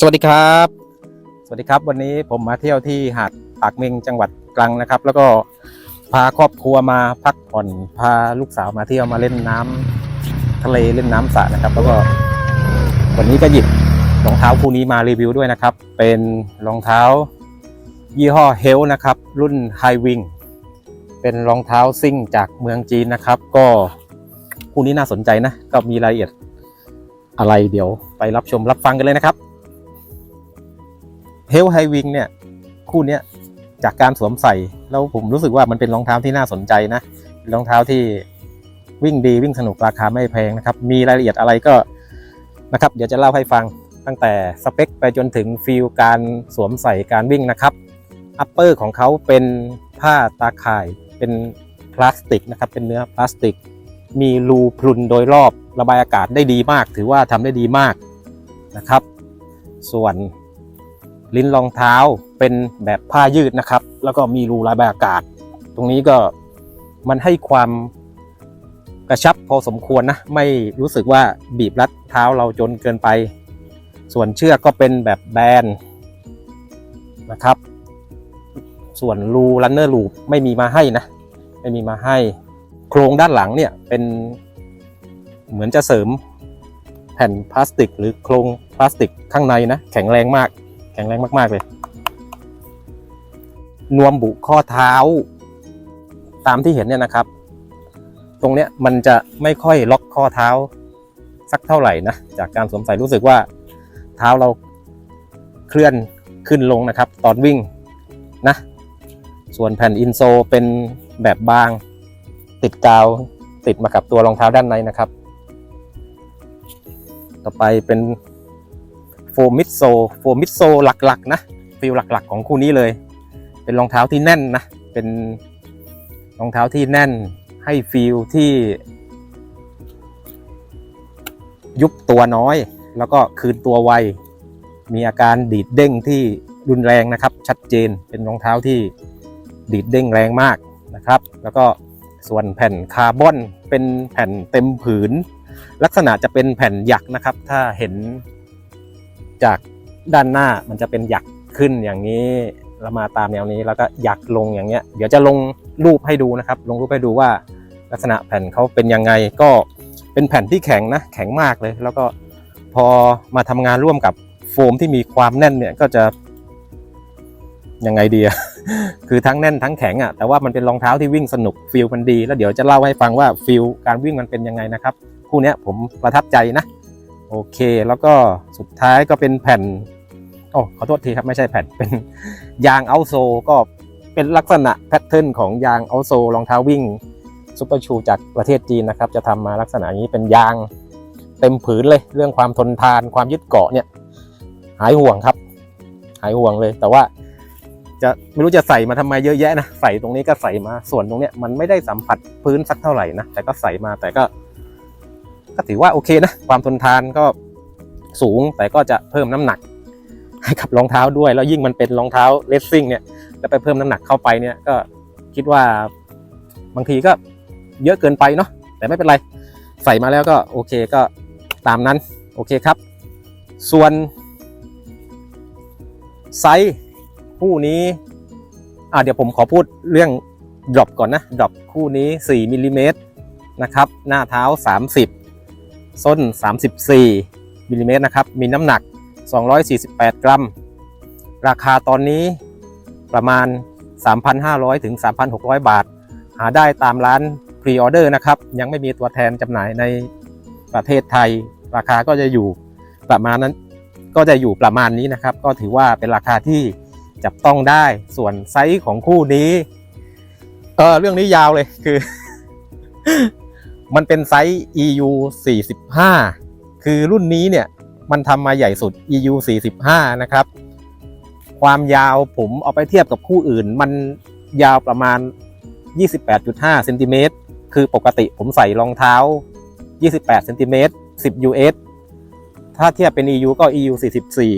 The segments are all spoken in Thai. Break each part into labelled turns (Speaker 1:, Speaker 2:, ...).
Speaker 1: สวัสดีครับ สวัสดีครับ วันนี้ผมมาเที่ยวที่หาดปากเมงจังหวัดตรังนะครับ แล้วก็พาครอบครัวมาพักผ่อนพาลูกสาวมาเที่ยวมาเล่นน้ำทะเลเล่นน้ำสระนะครับ แล้วก็ วันนี้ก็หยิบรองเท้าคู่นี้มารีวิวด้วยนะครับ เป็นรองเท้า ยี่ห้อเฮลนะครับ รุ่นไฮวิงเป็นรองเท้าซิ่งจากเมืองจีนนะครับ ก็คู่นี้น่าสนใจนะ ก็มีรายละเอียดอะไรเดี๋ยวไปรับชมรับฟังกันเลยนะครับ เฮลไฮวิงเนี่ยคู่เนี้ยจากการสวมใส่แล้วผมรู้สึกว่ามันเป็นรองเท้าที่น่าสนใจนะรองเท้าที่วิ่งดีวิ่งสนุกราคาไม่แพงนะครับ มีรายละเอียดอะไรก็นะครับ เดี๋ยวจะเล่าให้ฟังตั้งแต่สเปคไปจนถึงฟิลการสวมใส่การวิ่งนะครับอัปเปอร์ของเขาเป็นผ้าตาข่ายเป็นพลาสติกนะครับ เป็นเนื้อพลาสติก มีรูพรุนโดยรอบระบายอากาศได้ดีมาก ถือว่าทำได้ดีมากนะครับ ส่วน ลิ้นรองเท้าเป็นแบบผ้ายืดนะครับ แล้วก็มีรูระบายอากาศ ตรงนี้ก็มันให้ความกระชับพอสมควรนะ ไม่รู้สึกว่าบีบรัดเท้าเราจนเกินไป ส่วนเชือกก็เป็นแบบแบนนะครับ ส่วนรูรันเนอร์ลูปไม่มีมาให้นะ ไม่มีมาให้ โครงด้านหลังเนี่ยเป็นเหมือนจะเสริมแผ่นพลาสติก หรือโครงพลาสติกข้างในนะ แข็งแรงมาก ข็งแรงมาก ๆ เลย นวมบุข้อเท้า ตามที่เห็นเนี่ยนะครับ ตรงเนี้ยมันจะไม่ค่อยล็อกข้อเท้า สักเท่าไหร่นะ จากการสวมใส่รู้สึกว่าเท้าเราเคลื่อนขึ้นลงนะครับ ตอนวิ่งนะ ส่วนแผ่นอินโซเป็นแบบบาง ติดกาวติดมากับตัวรองเท้าด้านในนะครับ ต่อไปเป็น โฟมิดโซโฟมิดโซหลักๆ นะฟิลหลักๆ ของคู่นี้เลย เป็นรองเท้าที่แน่นนะ เป็นรองเท้าที่แน่นให้ฟิลที่ ยุบตัวน้อย แล้วก็คืนตัวไว มีอาการดีดเด้งที่รุนแรงนะครับ ชัดเจนเป็นรองเท้าที่ดีดเด้งแรงมากนะครับ แล้วก็ส่วนแผ่นคาร์บอนเป็นแผ่นเต็มผืน ลักษณะจะเป็นแผ่นหยักนะครับ ถ้าเห็น จากด้านหน้ามันจะเป็นหยักขึ้นอย่างนี้แล้วมาตามแนวนี้แล้วก็หยักลงอย่างเงี้ย เดี๋ยวจะลงรูปให้ดูนะครับ ลงรูปให้ดูว่าลักษณะแผ่นเขาเป็นยังไงก็เป็นแผ่นที่แข็งนะแข็งมากเลย แล้วก็พอมาทำงานร่วมกับโฟมที่มีความแน่นเนี่ยก็จะยังไงดีอะคือทั้งแน่นทั้งแข็งอะแต่ว่ามันเป็นรองเท้าที่วิ่งสนุกฟิลมันดี แล้วเดี๋ยวจะเล่าให้ฟังว่าฟิลการวิ่งมันเป็นยังไงนะครับ คู่นี้ผมประทับใจนะ โอเคแล้วก็สุดท้ายก็เป็นแผ่นโอ้ขอโทษทีครับไม่ใช่แผ่นเป็นยางเอาโซก็เป็นลักษณะแพทเทิร์นของยางเอาโซรองเท้าวิ่งซุปเปอร์ชูจากประเทศจีนนะครับ จะทำมาลักษณะนี้เป็นยางเต็มผืนเลย เรื่องความทนทานความยึดเกาะเนี่ย หายห่วงครับ หายห่วงเลย แต่ว่าจะไม่รู้จะใส่มาทำไมเยอะแยะนะใส่ตรงนี้ก็ใส่มาส่วนตรงเนี้ยมันไม่ได้สัมผัสพื้นสักเท่าไหร่นะแต่ก็ใส่มาแต่ก็ ก็ถือว่าโอเคนะความทนทานก็สูงแต่ก็จะเพิ่มน้ำหนักให้กับรองเท้าด้วย แล้วยิ่งมันเป็นรองเท้าเลสซิ่งเนี่ยแล้วไปเพิ่มน้ำหนักเข้าไปเนี่ยก็คิดว่าบางทีก็เยอะเกินไปเนาะแต่ไม่เป็นไรใส่มาแล้วก็โอเคก็ตามนั้นโอเคครับ ส่วนไซส์คู่นี้อ่าเดี๋ยวผมขอพูดเรื่องดรอปก่อนนะดรอปคู่นี้ 4มิลลิเมตรนะครับ หน้าเท้า 30 ส้น 34มิลลิเมตรนะครับ มีน้ำหนัก 248 กรัม ราคาตอนนี้ประมาณ 3,500 ถึง 3,600 บาท หาได้ตามร้านพรีออเดอร์นะครับ ยังไม่มีตัวแทนจำหน่ายในประเทศไทย ราคาก็จะอยู่ประมาณนั้น ก็จะอยู่ประมาณนี้นะครับ ก็ถือว่าเป็นราคาที่จับต้องได้ ส่วนไซส์ของคู่นี้ เออเรื่องนี้ยาวเลยคือ มันเป็นไซส์ EU 45 คือรุ่นนี้เนี่ยมันทำมาใหญ่สุด EU 45 นะครับ ความยาวผมเอาไปเทียบกับคู่อื่น มันยาวประมาณ 28.5เซนติเมตรคือปกติผมใส่รองเท้า 28เซนติเมตร10 US ถ้าเทียบเป็น EU ก็ EU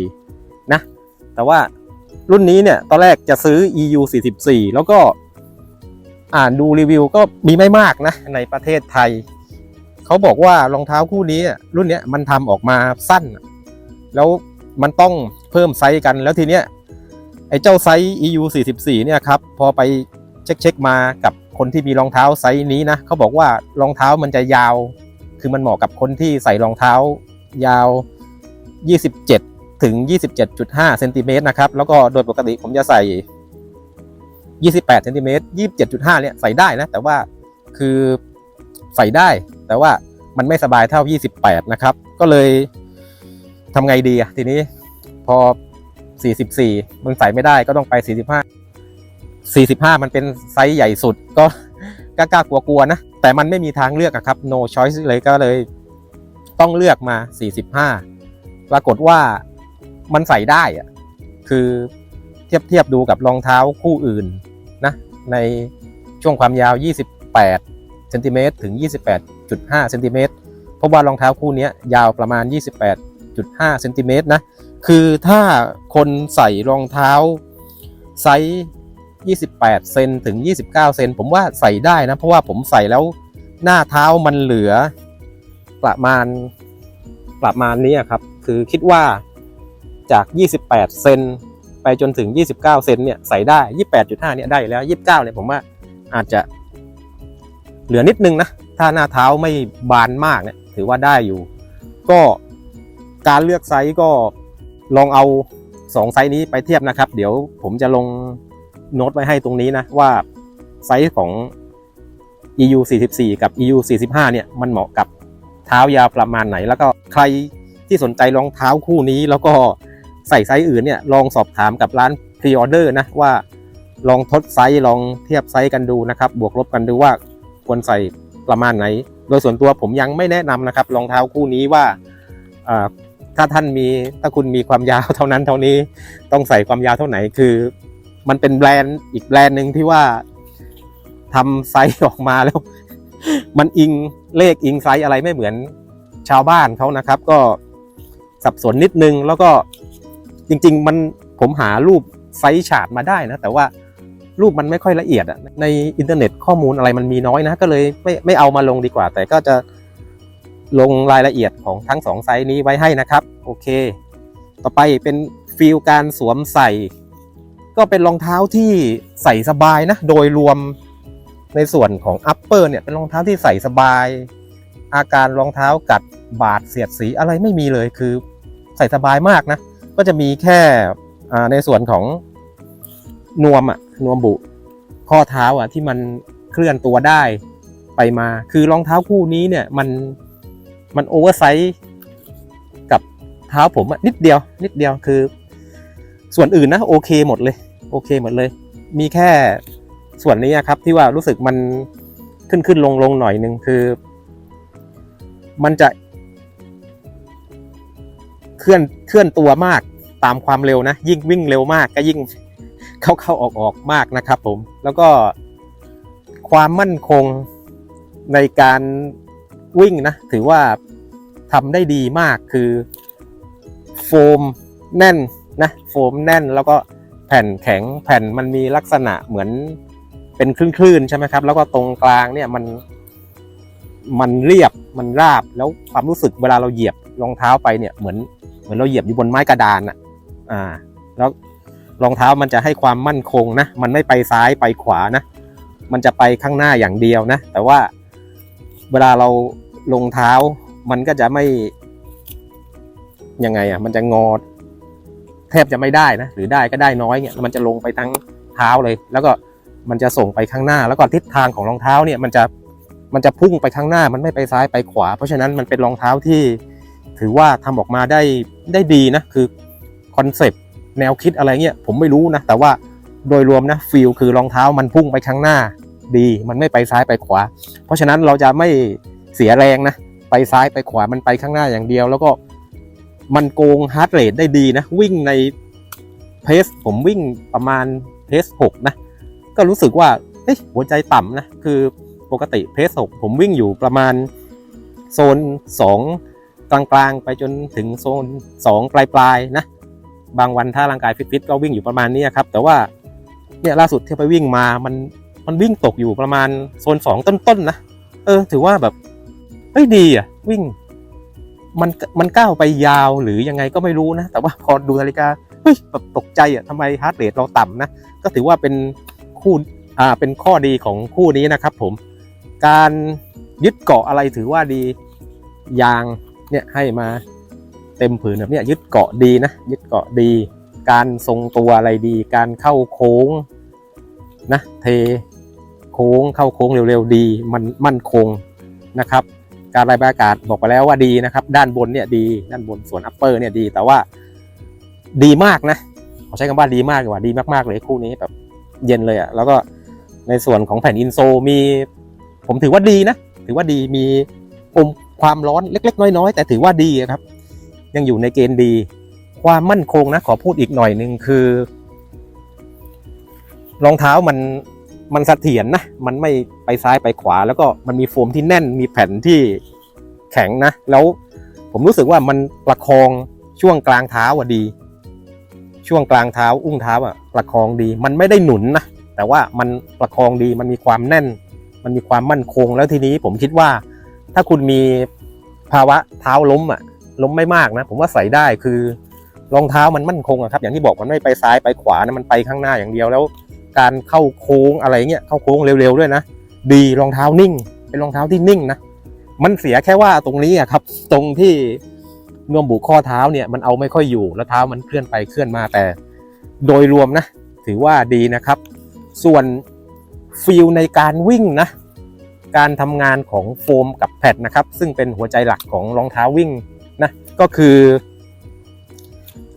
Speaker 1: 44 นะ แต่ว่ารุ่นนี้เนี่ย ตอนแรกจะซื้อ EU 44 แล้วก็ อ่านดูรีวิวก็มีไม่มากนะ ในประเทศไทย เขาบอกว่ารองเท้าคู่นี้รุ่นเนี้ยมันทำออกมาสั้น แล้วมันต้องเพิ่มไซส์กันแล้วทีเนี้ยไอ้เจ้าไซส์ EU 44เนี่ยครับพอไปเช็คเช็คๆมากับคนที่มีรองเท้าไซส์นี้นะเขาบอกว่ารองเท้ามันจะยาว คือมันเหมาะกับคนที่ใส่รองเท้ายาว 27 ถึง 27.5เซนติเมตรนะครับแล้วก็โดยปกติผมจะใส่ 28เซนติเมตร27.5เนี่ยใส่ได้นะ แต่ว่าคือใส่ได้ แต่ว่ามันไม่สบายเท่า 28 นะครับ ก็เลยทำไงดีอะทีนี้พอ 44 มันใส่ไม่ได้ก็ต้องไป 45 45 มันเป็นไซส์ใหญ่สุดก็กล้ากลัวๆนะ แต่มันไม่มีทางเลือกอะครับ no choice เลยก็เลยต้องเลือกมา 45 ปรากฏว่ามันใส่ได้อะคือเทียบเทียบดูกับรองเท้าคู่อื่น ในช่วงความยาว 28เซนติเมตรถึง 28.5เซนติเมตรเพราะว่ารองเท้าคู่นี้ยาวประมาณ 28.5เซนติเมตรนะ คือถ้าคนใส่รองเท้าไซส์28 เซนถึง 29 เซนผมว่าใส่ได้นะ เพราะว่าผมใส่แล้วหน้าเท้ามันเหลือประมาณประมาณนี้ครับ คือคิดว่าจาก 28 เซน ไปจนถึง 29 เซนเนี่ยใส่ได้ 28.5เนี่ยได้อยู่แล้ว 29เนี่ยผมว่าอาจจะเหลือนิดนึงนะ ถ้าหน้าเท้าไม่บานมากเนี่ยถือว่าได้อยู่ ก็การเลือกไซส์ก็ลองเอาสองไซส์นี้ไปเทียบนะครับ เดี๋ยวผมจะลงโน้ตไว้ให้ตรงนี้นะว่าไซส์ของ EU 44 กับ EU 45เนี่ยมันเหมาะกับเท้ายาวประมาณไหน แล้วก็ใครที่สนใจรองเท้าคู่นี้แล้วก็ ใส่ไซส์อื่นเนี่ยลองสอบถามกับร้านพรีออเดอร์นะว่าลองทดไซส์ลองเทียบไซส์กันดูนะครับ บวกลบกันดูว่าควรใส่ประมาณไหน โดยส่วนตัวผมยังไม่แนะนำนะครับรองเท้าคู่นี้ว่าถ้าท่านมีถ้าคุณมีความยาวเท่านั้นเท่านี้ต้องใส่ความยาวเท่าไหนคือ มันเป็นแบรนด์อีกแบรนด์หนึ่งที่ว่าทำไซส์ออกมาแล้ว มันอิงเลขอิงไซส์อะไรไม่เหมือนชาวบ้านเขานะครับ ก็สับสนนิดนึงแล้วก็ จริง ๆ มันผมหารูปไซส์ฉาดมาได้นะ แต่ว่ารูปมันไม่ค่อยละเอียดอะในอินเทอร์เน็ตข้อมูลอะไรมันมีน้อยนะ ก็เลยไม่ไม่เอามาลงดีกว่า แต่ก็จะลงรายละเอียดของทั้งสองไซส์นี้ไว้ให้นะครับ โอเค ต่อไปเป็นฟีลการสวมใส่ ก็เป็นรองเท้าที่ใส่สบายนะ โดยรวมในส่วนของ upper เนี่ยเป็นรองเท้าที่ใส่สบาย อาการรองเท้ากัดบาดเสียดสีอะไรไม่มีเลยคือใส่สบายมากนะ ก็จะมีแค่ในส่วนของนวมอะนวมบุข้อเท้าอะที่มันเคลื่อนตัวได้ไปมา คือรองเท้าคู่นี้เนี่ยมันมันโอเวอร์ไซส์กับเท้าผมอะนิดเดียว นิดเดียวคือ ส่วนอื่นนะโอเคหมดเลยโอเคหมดเลย มีแค่ส่วนนี้อะครับ ที่ว่ารู้สึกมันขึ้นขึ้นลงลงหน่อยหนึ่งคือ มันจะ เคลื่อนเคลื่อนตัวมาก ตามความเร็วนะ ยิ่งวิ่งเร็วมากก็ยิ่งเข้าเข้าออกออกมากนะครับ ผม แล้วก็ความมั่นคงในการวิ่งนะ ถือว่าทำได้ดีมากคือ โฟมแน่นนะโฟมแน่นแล้วก็แผ่นแข็งแผ่นมันมีลักษณะเหมือนเป็นคลื่นๆใช่ไหมครับ แล้วก็ตรงกลางเนี่ยมันมันเรียบมันราบแล้วความรู้สึกเวลาเราเหยียบรองเท้าไปเนี่ยเหมือนเหมือนเราเหยียบอยู่บนไม้กระดานอะ อ่า แล้วรองเท้ามันจะให้ความมั่นคงนะ มันไม่ไปซ้ายไปขวานะ มันจะไปข้างหน้าอย่างเดียวนะ แต่ว่าเวลาเราลงเท้า มันก็จะไม่ยังไงอะ มันจะงอแทบจะไม่ได้นะ หรือได้ก็ได้น้อยเนี่ย มันจะลงไปทั้งเท้าเลย แล้วก็มันจะส่งไปข้างหน้า แล้วก็ทิศทางของรองเท้าเนี่ย มันจะมันจะพุ่งไปข้างหน้า มันไม่ไปซ้ายไปขวา เพราะฉะนั้นมันเป็นรองเท้าที่ถือว่าทำออกมาได้ได้ดีนะ คือ อนเซปต์แนวคิดอะไรเงี้ยผมไม่รู้นะ แต่ว่าโดยรวมนะฟีลคือรองเท้ามันพุ่งไปข้างหน้าดีมันไม่ไปซ้ายไปขวา เพราะฉะนั้นเราจะไม่เสียแรงนะ ไปซ้ายไปขวามันไปข้างหน้าอย่างเดียว แล้วก็มันโกงฮาร์ดเรทได้ดีนะ วิ่งในเพสผมวิ่งประมาณเพสหกนะ ก็รู้สึกว่าเฮ้ยหัวใจต่ำนะ คือปกติเพสหกผมวิ่งอยู่ประมาณโซนสองกลางๆ ไปจนถึงโซนสองปลายๆนะ บางวันถ้าร่างกายฟิตๆก็วิ่งอยู่ประมาณนี้ครับ แต่ว่าเนี่ยล่าสุดที่ไปวิ่งมามันมันวิ่งตกอยู่ประมาณโซนสองต้นๆนะเออ ถือว่าแบบเฮ้ยดีอะ วิ่ง มันมันก้าวไปยาวหรือยังไงก็ไม่รู้นะ แต่ว่าพอดูนาฬิกาเฮ้ยแบบตกใจอะทำไมฮาร์ดเรทเราต่ำนะ ก็ถือว่าเป็นคู่อ่าเป็นข้อดีของคู่นี้นะครับ ผม การยึดเกาะอะไรถือว่าดียางเนี่ยให้มา เต็มผืนแบบเนี้ยยึดเกาะดีนะยึดเกาะดี การทรงตัวอะไรดี การเข้าโค้งนะเทโค้งเข้าโค้งเร็วๆดี มันมั่นคงนะครับ การระบายอากาศบอกไปแล้วว่าดีนะครับ ด้านบนเนี่ยดีด้านบนส่วนอัปเปอร์เนี่ยดีแต่ว่าดีมากนะขอใช้คำว่าดีมากกว่าดีมากๆเลยคู่นี้แบบเย็นเลยอะ่ะแล้วก็ในส่วนของแผ่นอินโซมี ผมถือว่าดีนะ ถือว่าดีมีอมความร้อนเล็ก ๆ น้อย ๆ แต่ถือว่าดีครับ ยังอยู่ในเกณฑ์ดี ความมั่นคงนะขอพูดอีกหน่อยหนึ่งคือ รองเท้ามันมันเสถียรนะ มันไม่ไปซ้ายไปขวา แล้วก็มันมีโฟมที่แน่น มีแผ่นที่แข็งนะ แล้วผมรู้สึกว่ามันประคองช่วงกลางเท้าอะดี ช่วงกลางเท้า อุ้งเท้าอะประคองดี มันไม่ได้หนุนนะ แต่ว่ามันประคองดี มันมีความแน่น มันมีความมั่นคง แล้วทีนี้ผมคิดว่า ถ้าคุณมีภาวะเท้าล้มอะ ล้มไม่มากนะ ผมว่าใส่ได้คือรองเท้ามันมั่นคงอะครับอย่างที่บอกมันไม่ไปซ้ายไปขวานะมันไปข้างหน้าอย่างเดียวแล้ว การเข้าโค้งอะไรเงี้ยเข้าโค้งเร็วๆด้วยนะดีรองเท้านิ่ง เป็นรองเท้าที่นิ่งนะมันเสียแค่ว่าตรงนี้อะครับ ตรงที่นวมบุข้อเท้าเนี่ยมันเอาไม่ค่อยอยู่แล้วเท้ามันเคลื่อนไปเคลื่อนมาแต่ โดยรวมนะ ถือว่าดีนะครับ ส่วนฟิลในการวิ่งนะ การทำงานของโฟมกับแพดนะครับ ซึ่งเป็นหัวใจหลักของรองเท้าวิ่ง ก็คือ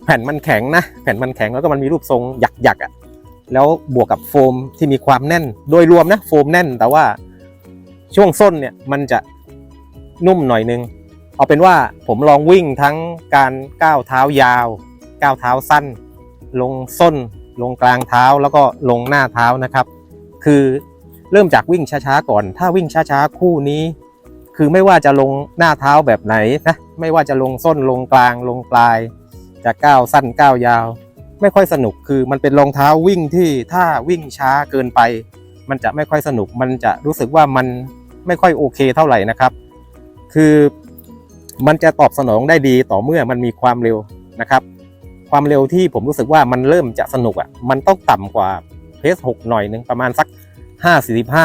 Speaker 1: แผ่นมันแข็งนะ แผ่นมันแข็งแล้วก็มันมีรูปทรงหยักๆอะ่ะแล้วบวกกับโฟมที่มีความแน่น โดยรวมนะโฟมแน่น แต่ว่าช่วงส้นเนี่ยมันจะนุ่มหน่อยนึง เอาเป็นว่าผมลองวิ่งทั้งการก้าวเท้ายาว ก้าวเท้าสั้น ลงส้น ลงกลางเท้าแล้วก็ลงหน้าเท้านะครับ คือเริ่มจากวิ่งช้าๆก่อน ถ้าวิ่งช้าๆคู่นี้ คือไม่ว่าจะลงหน้าเท้าแบบไหนนะ ไม่ว่าจะลงส้นลงกลางลงปลาย จะก้าวสั้นก้าวยาว ไม่ค่อยสนุกคือมันเป็นรองเท้าวิ่งที่ถ้าวิ่งช้าเกินไป มันจะไม่ค่อยสนุก มันจะรู้สึกว่ามันไม่ค่อยโอเคเท่าไหร่นะครับ คือมันจะตอบสนองได้ดีต่อเมื่อมันมีความเร็วนะครับ ความเร็วที่ผมรู้สึกว่ามันเริ่มจะสนุกอะมันต้องต่ำกว่าเพสหกหน่อยหนึ่งประมาณสักห้าสี่สิบห้า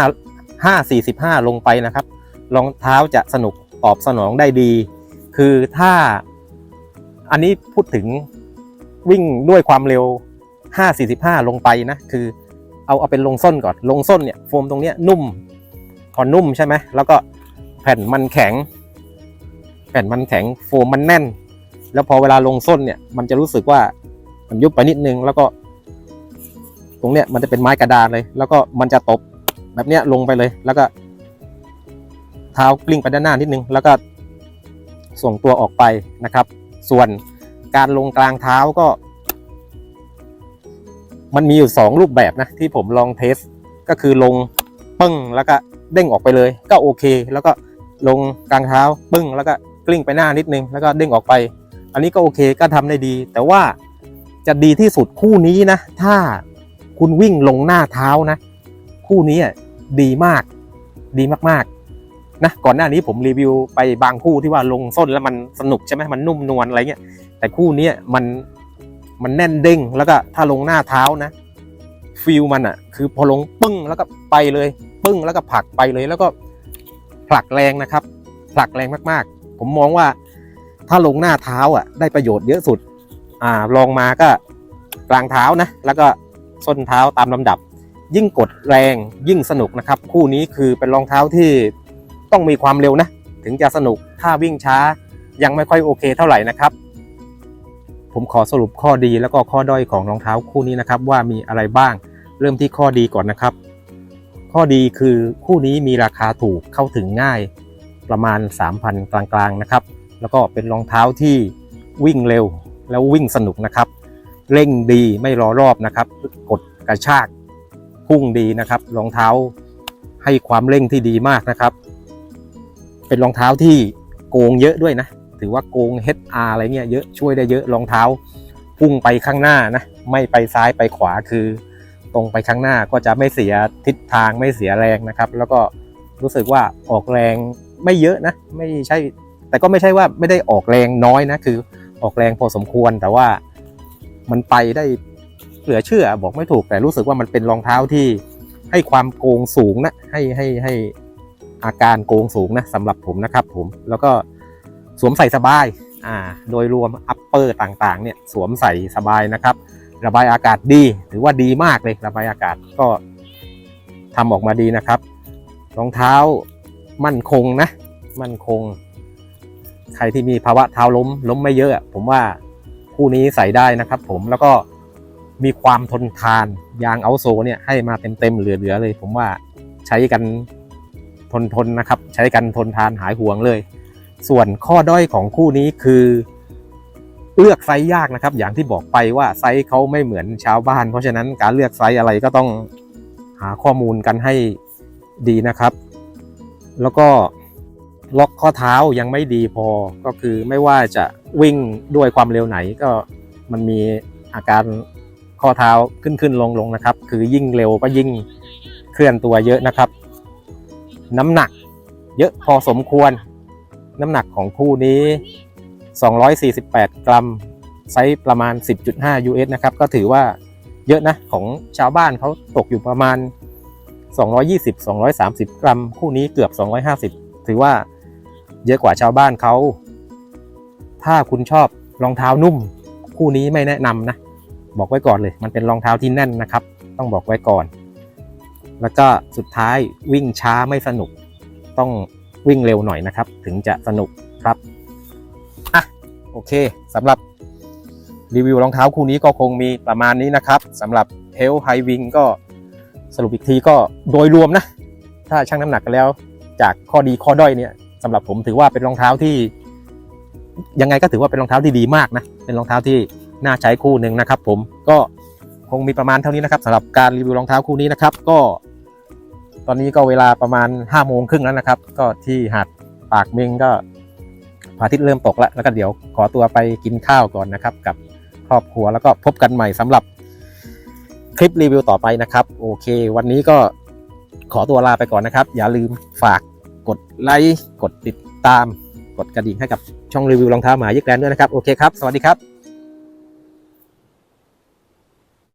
Speaker 1: ห้าสี่สิบห้าลงไปนะครับรองเท้าจะสนุกตอบสนองได้ดี คือถ้าอันนี้พูดถึงวิ่งด้วยความเร็ว 5.45 ลงไปนะ คือเอาเอาเป็นลงส้นก่อน ลงส้นเนี่ยโฟมตรงเนี้ยนุ่มพอนุ่มใช่ไหมแล้วก็แผ่นมันแข็ง แผ่นมันแข็งโฟมมันแน่น แล้วพอเวลาลงส้นเนี่ย มันจะรู้สึกว่ามันยุบไปนิดนึง แล้วก็ ตรงเนี้ยมันจะเป็นไม้กระดานเลย แล้วก็มันจะตบแบบเนี้ยลงไปเลย แล้วก็ เท้ากลิ้งไปด้านหน้านิดนึง แล้วก็ ส่งตัวออกไปนะครับ ส่วนการลงกลางเท้าก็ มันมีอยู่สองรูปแบบนะ ที่ผมลองเทส ก็คือลงปึ้งแล้วก็เด้งออกไปเลย ก็โอเค แล้วก็ลงกลางเท้าปึ้งแล้วก็กลิ้งไปหน้านิดนึงแล้วก็เด้งออกไป อันนี้ก็โอเคก็ทำได้ดี แต่ว่าจะดีที่สุดคู่นี้นะ ถ้าคุณวิ่งลงหน้าเท้านะ คู่นี้อะดีมาก ดีมากๆ นะก่อนหน้านี้ผมรีวิวไปบางคู่ที่ว่าลงส้นแล้วมันสนุกใช่ไหมมันนุ่มนวลอะไรเงี้ยแต่คู่นี้มันมันแน่นเด้งแล้วก็ถ้าลงหน้าเท้านะฟิลมันอะคือพอลงปึ้งแล้วก็ไปเลยปึ้งแล้วก็ผลักไปเลย แล้วก็ผลักแรงนะครับ ผลักแรงมากๆ ผมมองว่าถ้าลงหน้าเท้าอะ ได้ประโยชน์เยอะสุด อ่าลองมาก็กลางเท้านะ แล้วก็ส้นเท้าตามลำดับ ยิ่งกดแรงยิ่งสนุกนะครับ คู่นี้คือเป็นรองเท้าที่ ต้องมีความเร็วนะ ถึงจะสนุกถ้าวิ่งช้ายังไม่ค่อยโอเคเท่าไหร่นะครับ ผมขอสรุปข้อดีแล้วก็ข้อด้อยของรองเท้าคู่นี้นะครับ ว่ามีอะไรบ้างเริ่มที่ข้อดีก่อนนะครับ ข้อดีคือคู่นี้มีราคาถูกเข้าถึงง่ายประมาณ 3,000 กลางๆนะครับ แล้วก็เป็นรองเท้าที่วิ่งเร็วแล้ววิ่งสนุกนะครับ เร่งดีไม่รอรอบนะครับ กดกระชากพุ่งดีนะครับรองเท้าให้ความเร่งที่ดีมากนะครับ เป็นรองเท้าที่โกงเยอะด้วยนะ ถือว่าโกง HR อะไรเงี้ยเยอะช่วยได้เยอะรองเท้า พุ่งไปข้างหน้านะไม่ไปซ้ายไปขวาคือ ตรงไปข้างหน้าก็จะไม่เสียทิศทางไม่เสียแรงนะครับ แล้วก็รู้สึกว่าออกแรงไม่เยอะนะ ไม่ใช่ แต่ก็ไม่ใช่ว่าไม่ได้ออกแรงน้อยนะ คือออกแรงพอสมควรแต่ว่ามันไปได้เหลือเชื่อบอกไม่ถูกแต่รู้สึกว่ามันเป็นรองเท้าที่ให้ความโกงสูงนะให้ให้ให้ อาการโกงสูงนะสำหรับผมนะครับผมแล้วก็สวมใส่สบายอ่าโดยรวมอัปเปอร์ต่างๆเนี่ยสวมใส่สบายนะครับ ระบายอากาศดีถือว่าดีมากเลยระบายอากาศก็ทำออกมาดีนะครับรองเท้ามั่นคงนะ มั่นคง ใครที่มีภาวะเท้าล้มล้มไม่เยอะอะผมว่าคู่นี้ใส่ได้นะครับผมแล้วก็มีความทนทานยางเอาโซเนี่ยให้มาเต็มๆเหลือๆเลย ผมว่าใช้กัน ทนทนนะครับ ใช้กันทนทานหายห่วงเลย ส่วนข้อด้อยของคู่นี้คือเลือกไซส์ยากนะครับ อย่างที่บอกไปว่าไซส์เขาไม่เหมือนชาวบ้าน เพราะฉะนั้นการเลือกไซส์อะไรก็ต้องหาข้อมูลกันให้ดีนะครับ แล้วก็ล็อกข้อเท้ายังไม่ดีพอก็คือไม่ว่าจะวิ่งด้วยความเร็วไหนก็มันมีอาการข้อเท้าขึ้นขึ้นลงลงนะครับ คือยิ่งเร็วก็ยิ่งเคลื่อนตัวเยอะนะครับ น้ำหนัก เยอะพอสมควร น้ำหนักของคู่นี้ 248 กรัม ไซส์ประมาณ 10.5 US นะครับ ก็ถือว่าเยอะนะ ของชาวบ้านเขาตกอยู่ประมาณ 220 230 กรัม คู่นี้เกือบ 250 ถือว่าเยอะกว่าชาวบ้านเขา ถ้าคุณชอบรองเท้านุ่ม คู่นี้ไม่แนะนำนะ บอกไว้ก่อนเลย มันเป็นรองเท้าที่แน่นนะครับ ต้องบอกไว้ก่อน แล้วก็สุดท้ายวิ่งช้าไม่สนุก ต้องวิ่งเร็วหน่อยนะครับ ถึงจะสนุกครับอะโอเคสำหรับรีวิวรองเท้าคู่นี้ก็คงมีประมาณนี้นะครับสำหรับ h e l l High Wing ก็สรุปอีกทีก็โดยรวมนะ ถ้าชั่งน้ำหนักกันแล้ว จากข้อดีข้อด้อยเนี่ยสำหรับผมถือว่าเป็นรองเท้าที่ ยังไงก็ถือว่าเป็นรองเท้าที่ดีมากนะ เป็นรองเท้าที่น่าใช้คู่หนึ่งนะครับ ผมก็คงมีประมาณเท่านี้นะครับสำหรับการรีวิวรองเท้าคู่นี้นะครับ ก็ ตอนนี้ก็เวลาประมาณ5้าโมงครึ่งแล้วนะครับ ก็ที่หาดปากเมงก็พระอาทิตย์เริ่มตกแล้วแล้วก็เดี๋ยวขอตัวไปกินข้าวก่อนนะครับ กับครอบครัวแล้วก็พบกันใหม่สำหรับคลิปรีวิวต่อไปนะครับ โอเค วันนี้ก็ขอตัวลาไปก่อนนะครับ อย่าลืมฝากกดไลค์กดติดตาม กดกระดิ่งให้กับช่องรีวิวรองเท้าหมายิกแลนด์ด้วยนะครับ โอเคครับ สวัสดีครับ